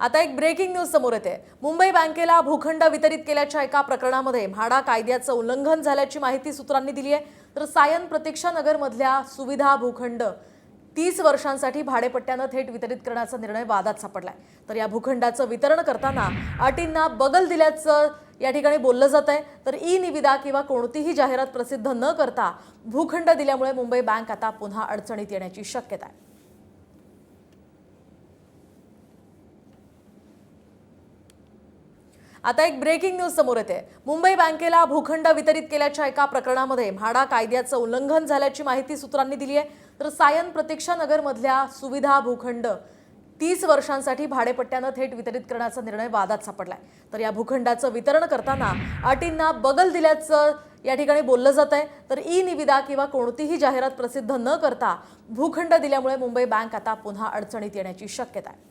आता एक breaking news समोर येते. मुंबई बँकेला भूखंड वितरित केल्याच्या एका प्रकरणामध्ये म्हाडा कायद्याचं उल्लंघन झाल्याची माहिती सूत्रांनी दिली आहे. तर सायन प्रतीक्षा नगरमधल्या सुविधा भूखंड तीस वर्षांसाठी भाडेपट्ट्यानं थेट वितरित करण्याचा निर्णय वादात सापडलाय. तर या भूखंडाचं वितरण करताना अटींना बगल दिल्याचं या ठिकाणी बोललं जात आहे तर ई निविदा किंवा कोणतीही जाहिरात प्रसिद्ध न करता भूखंड दिल्यामुळे मुंबई बँक आता पुन्हा अडचणीत येण्याची शक्यता आहे. आता एक ब्रेकिंग न्यूज समोर येते. मुंबई बँकेला भूखंड वितरित केल्याच्या एका प्रकरणामध्ये म्हाडा कायद्याचं उल्लंघन झाल्याची माहिती सूत्रांनी दिली आहे. तर सायन प्रतीक्षानगरमधल्या सुविधा भूखंड तीस वर्षांसाठी भाडेपट्ट्यानं थेट वितरित करण्याचा निर्णय वादात सापडलाय. तर या भूखंडाचं वितरण करताना अटींना बगल दिल्याचं या ठिकाणी बोललं जात आहे. तर ई निविदा किंवा कोणतीही जाहिरात प्रसिद्ध न करता भूखंड दिल्यामुळे मुंबई बँक आता पुन्हा अडचणीत येण्याची शक्यता आहे.